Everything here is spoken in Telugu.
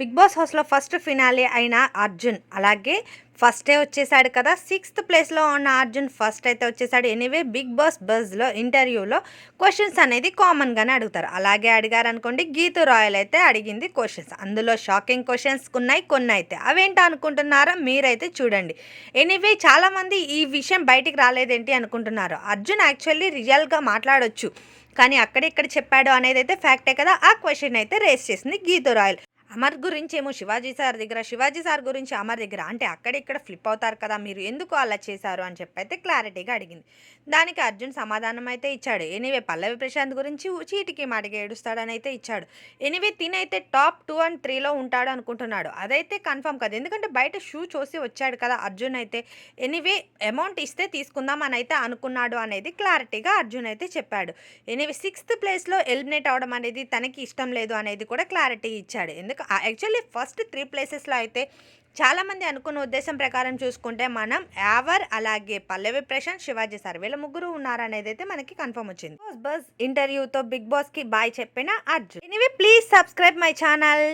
బిగ్ బాస్ హౌస్లో ఫస్ట్ ఫినాలే అయిన అర్జున్. అలాగే ఫస్టే వచ్చేసాడు కదా సిక్స్త్ ప్లేస్లో ఉన్న అర్జున్ ఫస్ట్ అయితే వచ్చేసాడు. ఎనీవే బిగ్ బాస్ బజ్లో ఇంటర్వ్యూలో క్వశ్చన్స్ అనేది కామన్గానే అడుగుతారు. అలాగే అడిగారు అనుకోండి గీతు రాయల్ అయితే అడిగింది క్వశ్చన్స్. అందులో షాకింగ్ క్వశ్చన్స్ ఉన్నాయి కొన్ని అయితే అవేంటో అనుకుంటున్నారో మీరైతే చూడండి. ఎనీవే చాలామంది ఈ విషయం బయటికి రాలేదేంటి అనుకుంటున్నారు? అర్జున్ యాక్చువల్లీ రియల్గా మాట్లాడొచ్చు. కానీ అక్కడిక్కడ చెప్పాడు అనేది అయితే ఫ్యాక్టే కదా ఆ క్వశ్చన్ అయితే రేస్ చేసింది గీతు రాయల్. అమర్ గురించేమో శివాజీ సార్ దగ్గర శివాజీ సార్ గురించి అమర్ దగ్గర. అంటే అక్కడిక్కడ ఫ్లిప్ అవుతారు కదా మీరు ఎందుకు అలా చేశారు అని చెప్పి అయితే క్లారిటీగా అడిగింది. దానికి అర్జున్ సమాధానం అయితే ఇచ్చాడు. ఎనివే పల్లవి ప్రశాంత్ గురించి చీటికి మాటికి ఏడుస్తాడని అయితే ఇచ్చాడు. ఎనీవే తినైతే టాప్ టూ అండ్ త్రీలో ఉంటాడు అనుకుంటున్నాడు. అదైతే కన్ఫర్మ్ కదా. ఎందుకంటే బయట షూ చూసి వచ్చాడు కదా అర్జున్ అయితే. ఎనీవే అమౌంట్ ఇస్తే తీసుకుందాం అని అయితే అనుకున్నాడు అనేది క్లారిటీగా అర్జున్ అయితే చెప్పాడు. ఎనీవే సిక్స్త్ ప్లేస్లో ఎలిమినేట్ అవడం అనేది తనకి ఇష్టం లేదు అనేది కూడా క్లారిటీ ఇచ్చాడు. ఎందుకు యాక్చువల్లీ ఫస్ట్ త్రీ ప్లేసెస్లో అయితే చాలామంది అనుకున్న ఉద్దేశం ప్రకారం చూసుకుంటే మనం యావర్ అలాగే పల్లవి ప్రశాంత్ శివాజీ సార్ వీళ్ళ ముగ్గురు ఉన్నారనేది అయితే మనకి కన్ఫర్మ్ వచ్చింది. బస్ ఇంటర్వ్యూతో బిగ్ బాస్కి బాయ్ చెప్పిన Arjun. Anyway please subscribe my channel